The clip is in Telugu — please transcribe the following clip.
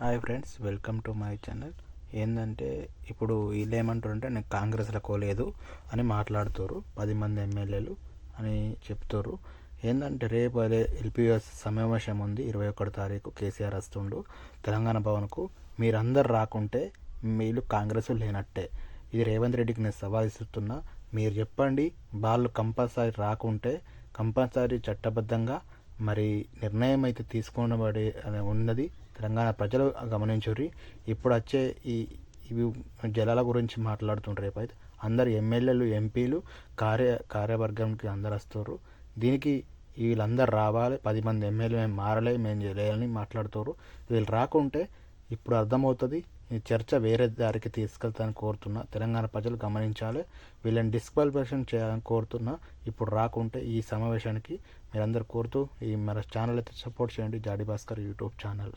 Hi friends welcome to my channel. ఏంటంటే ఇప్పుడు వీళ్ళు ఏమంటారంటే నేను కాంగ్రెస్లో కోలేదు అని మాట్లాడుతారు. పది మంది ఎమ్మెల్యేలు అని చెప్తారు. ఏంటంటే రేపు అదే ఎల్పిఎస్ సమావేశం ఉంది ఇరవై ఒకటి తారీఖు కేసీఆర్ వస్తుండు. తెలంగాణ భవన్కు మీరందరు రాకుంటే మీరు కాంగ్రెస్ లేనట్టే. ఇది రేవంత్ రెడ్డికి నేను సవాల్ ఇస్తున్నా మీరు చెప్పండి వాళ్ళు కంపల్సరీ రాకుంటే కంపల్సరీ చట్టబద్ధంగా మరి నిర్ణయం అయితే తీసుకోబడి అని ఉన్నది. తెలంగాణ ప్రజలు గమనించుర్రి. ఇప్పుడు వచ్చే ఈ ఇవి జలాల గురించి మాట్లాడుతుంటారు రేపు అయితే అందరు ఎమ్మెల్యేలు ఎంపీలు కార్య కార్యవర్గంకి అందరు వస్తారు దీనికి వీళ్ళందరూ రావాలి. పది మంది ఎమ్మెల్యే మేము మారలే మేము చేయలేదని మాట్లాడుతారు వీళ్ళు రాకుంటే ఇప్పుడు అర్థమవుతుంది. ఈ చర్చ వేరే దారికి తీసుకెళ్తానని కోరుతున్నా. తెలంగాణ ప్రజలు గమనించాలి. వీళ్ళని డిస్క్వాలిఫికేషన్ చేయాలని కోరుతున్నా. ఇప్పుడు రాకుంటే ఈ సమావేశానికి మీరందరూ కోరుతూ ఈ మన ఛానల్ అయితే సపోర్ట్ చేయండి. Jadi Bhaskar YouTube channel.